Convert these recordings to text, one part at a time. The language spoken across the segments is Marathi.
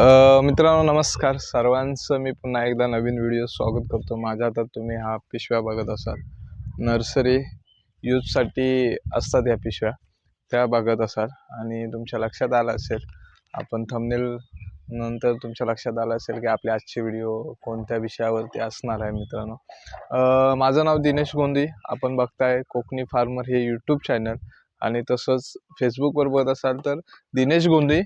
मित्रांनो नमस्कार सर्वांचं. मी पुन्हा एकदा नवीन व्हिडिओ स्वागत करतो. माझ्या हातात तुम्ही हा पिशव्या बघत असाल. नर्सरी यूजसाठी असतात ह्या पिशव्या. त्या बघत असाल आणि तुमच्या लक्षात आलं असेल आपण थंबनेल नंतर तुमच्या लक्षात आलं असेल की आपले आजचे व्हिडिओ कोणत्या विषयावरती असणार आहे मित्रांनो. माझं नाव दिनेश गोंदी. आपण बघताय कोकणी फार्मर हे यूट्यूब चॅनल आणि तसंच फेसबुकवर बघत असाल तर दिनेश गोंदी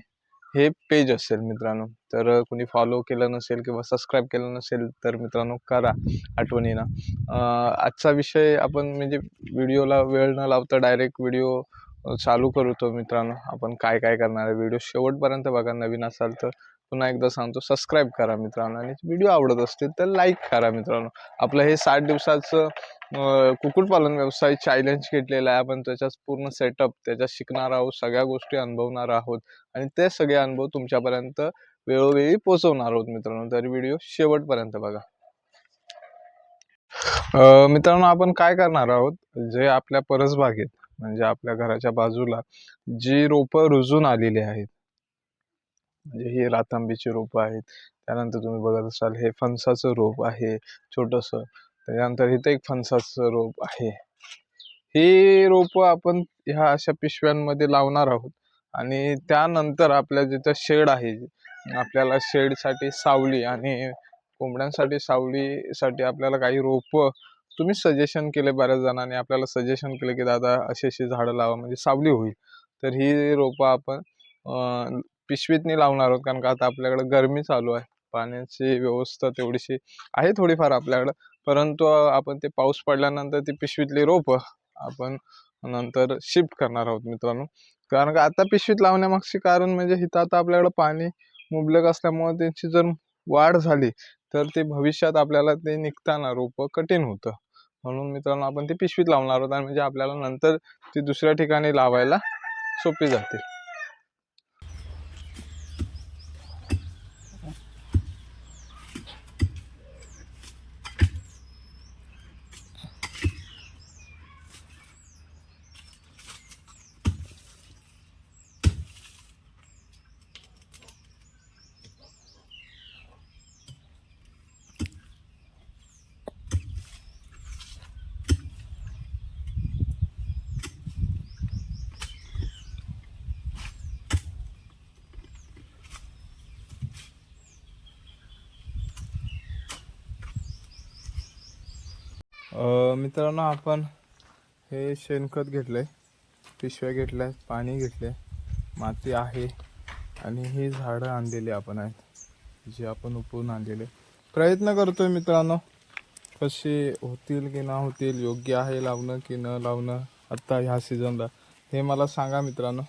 हे पेज असेल मित्रांनो. तर कुणी फॉलो केलं नसेल किंवा सबस्क्राईब केलं नसेल तर मित्रांनो करा आठवणीनं. आजचा विषय आपण म्हणजे व्हिडिओला वेळ न लावता डायरेक्ट व्हिडिओ चालू करतो मित्रांनो. आपण काय काय करणार आहे व्हिडिओ शेवटपर्यंत बघा. नवीन असाल तर पुन्हा एकदा सांगतो सबस्क्राईब करा मित्रांनो. आणि व्हिडिओ आवडत असतील तर लाईक करा मित्रांनो. आपलं हे साठ दिवसाचं कुक्कुटपालन व्यवसाय चॅलेंज घेतलेला आहे. आपण त्याच्यात पूर्ण सेटअप त्याच्यात शिकणार आहोत सगळ्या गोष्टी अनुभवणार आहोत आणि ते सगळे अनुभव तुमच्यापर्यंत वेळोवेळी पोचवणार आहोत मित्रांनो. तर व्हिडिओ शेवटपर्यंत बघा. मित्रांनो आपण काय करणार आहोत? जे आपल्या परसबागेत म्हणजे आपल्या घराच्या बाजूला जी रोपं रुजून आलेली आहेत म्हणजे ही रातांबीची रोपं आहेत. त्यानंतर तुम्ही बघत असाल हे फणसाचं रोप आहे छोटंसं. त्याच्यानंतर इथं एक फणसाचं रोप आहे. ही रोपं आपण ह्या अशा पिशव्यांमध्ये लावणार आहोत आणि त्यानंतर आपल्या जिथं शेड आहे आपल्याला शेडसाठी सावली आणि कोंबड्यांसाठी सावलीसाठी आपल्याला काही रोपं तुम्ही सजेशन केले बऱ्याच जणांनी. आपल्याला सजेशन केलं की दादा अशी अशी झाडं लावा. म्हणजे सावली होईल. तर ही रोपं आपण पिशवीतनी लावणार आहोत. कारण का आता आपल्याकडे गरमी चालू आहे. पाण्याची व्यवस्था तेवढीशी आहे थोडीफार आपल्याकडं. परंतु आपण ते पाऊस पडल्यानंतर ती पिशवीतली रोपं आपण नंतर शिफ्ट करणार आहोत मित्रांनो. कारण का आता पिशवीत लावण्यामागचे कारण म्हणजे इथं आता आपल्याकडं पाणी मुबलक असल्यामुळे त्यांची जर वाढ झाली तर ते भविष्यात आपल्याला ते निघताना रोपं कठीण होतं. म्हणून मित्रांनो आपण ते पिशवीत लावणार आहोत आणि म्हणजे आपल्याला नंतर ती दुसऱ्या ठिकाणी लावायला सोपी जाते मित्रांनो आपण हे शेणखत घेतलं आहे पिशव्या घेतल्या आहेत पाणी घेतले माती आहे आणि ही झाडं आणलेली आपण आहेत जी आपण उपवून आणलेले. प्रयत्न करतोय मित्रांनो कशी होतील की ना होतील योग्य आहे लावणं की न लावणं आत्ता ह्या सीझनला हे मला सांगा मित्रांनो.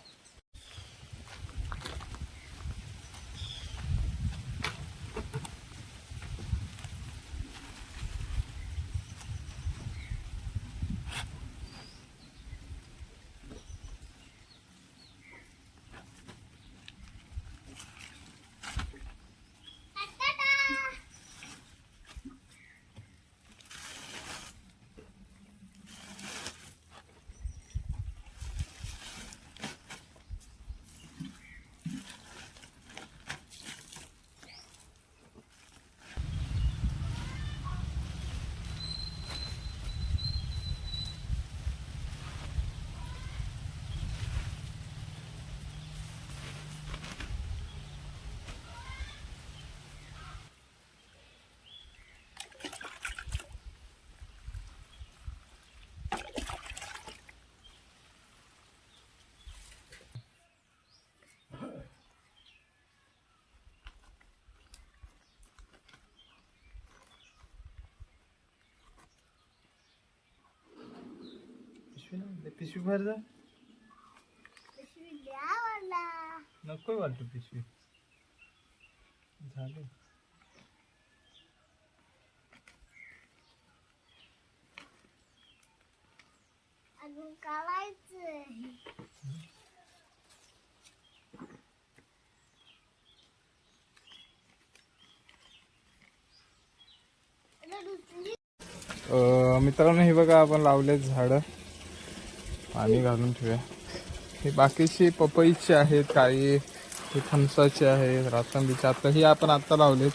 पिशवी पिशवी भर जा. नको वाटतो पिशवी. झालं. अजून मित्रांनो हे बघा आपण लावले झाडं. पाणी घालून ठेवूया. हे बाकीची पपईचे आहेत काही हे फणसाचे आहे रासंबीचे आता ही आपण आत्ता लावलेत.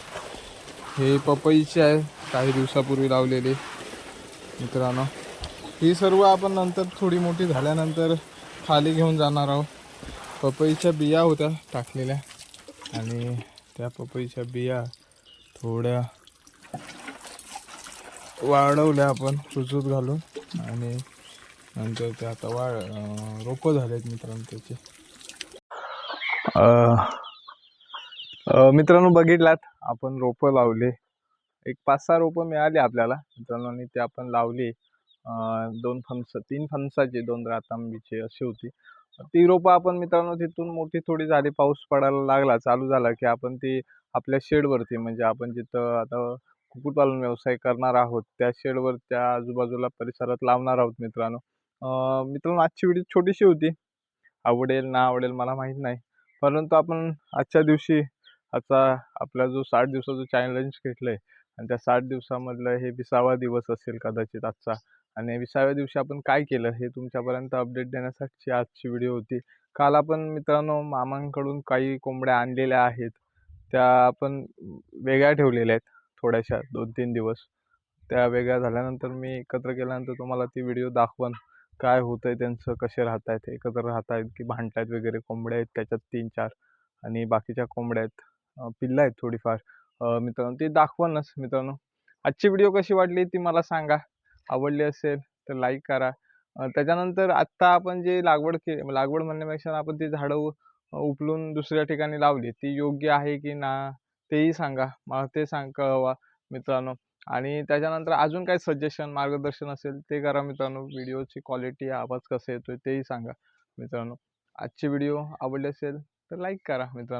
हे पपईचे आहे काही दिवसापूर्वी लावलेले. मित्रांनो ही सर्व आपण नंतर थोडी मोठी झाल्यानंतर खाली घेऊन जाणार आहोत. पपईच्या बिया होत्या टाकलेल्या. आणि त्या पपईच्या बिया थोड्या वाढवल्या आपण रुजूत घालून. आणि नंतर ते आता वाढ अं, रोपं झालेत मित्रांनो त्याचे. मित्रांनो बघितलात आपण रोपं लावले. एक पाच सहा रोपं मिळाली आपल्याला मित्रांनो आणि ते आपण लावली. दोन फणस तीन फणसाचे दोन रातांबीचे अशी होती. ती रोपं आपण मित्रांनो तिथून मोठी थोडी झाली पाऊस पडायला लागला चालू झाला की आपण ती आपल्या शेडवरती म्हणजे आपण जिथं आता कुक्कुटपालन व्यवसाय करणार आहोत त्या शेडवर त्या आजूबाजूला परिसरात लावणार आहोत मित्रांनो. मित्रांनो आजची व्हिडिओ छोटीशी होती. आवडेल ना आवडेल मला माहीत नाही. परंतु आपण आजच्या दिवशी आता आपला जो साठ दिवसाचा चॅलेंज घेतलं आहे आणि त्या साठ दिवसामधलं हे विसावा दिवस असेल कदाचित आजचा आणि विसाव्या दिवशी आपण काय केलं हे तुमच्यापर्यंत अपडेट देण्यासाठी आजची व्हिडिओ होती. काल आपण मित्रांनो मामांकडून काही कोंबड्या आणलेल्या आहेत. त्या आपण वेगळ्या ठेवलेल्या आहेत थोड्याशा दोन तीन दिवस. त्या वेगळ्या झाल्यानंतर मी एकत्र केल्यानंतर तुम्हाला ती व्हिडिओ दाखवन. काय होतं आहे त्यांचं कसे राहत आहेत एकत्र राहत आहेत की भांडत आहेत वगैरे कोंबड्या आहेत त्याच्यात तीन चार आणि बाकीच्या कोंबड्या आहेत पिल्लं आहेत थोडीफार. मित्रांनो ते दाखवणच मित्रांनो. आजची व्हिडिओ कशी वाटली ती मला सांगा. आवडली असेल तर लाईक करा. त्याच्यानंतर आत्ता आपण जे लागवड के लागवड म्हणण्यापेक्षा आपण ती झाडं उपलून दुसऱ्या ठिकाणी लावली. ती योग्य आहे की ना तेही सांगा. मला ते सांग कळवा मित्रांनो. आणि त्याच्यानंतर अजून काही सजेशन मार्गदर्शन असेल ते करा मित्रांनो. व्हिडिओची क्वालिटी आवाज कसा येतोय तेही सांगा मित्रांनो. आजची व्हिडिओ आवडली असेल तर लाईक करा मित्रांनो.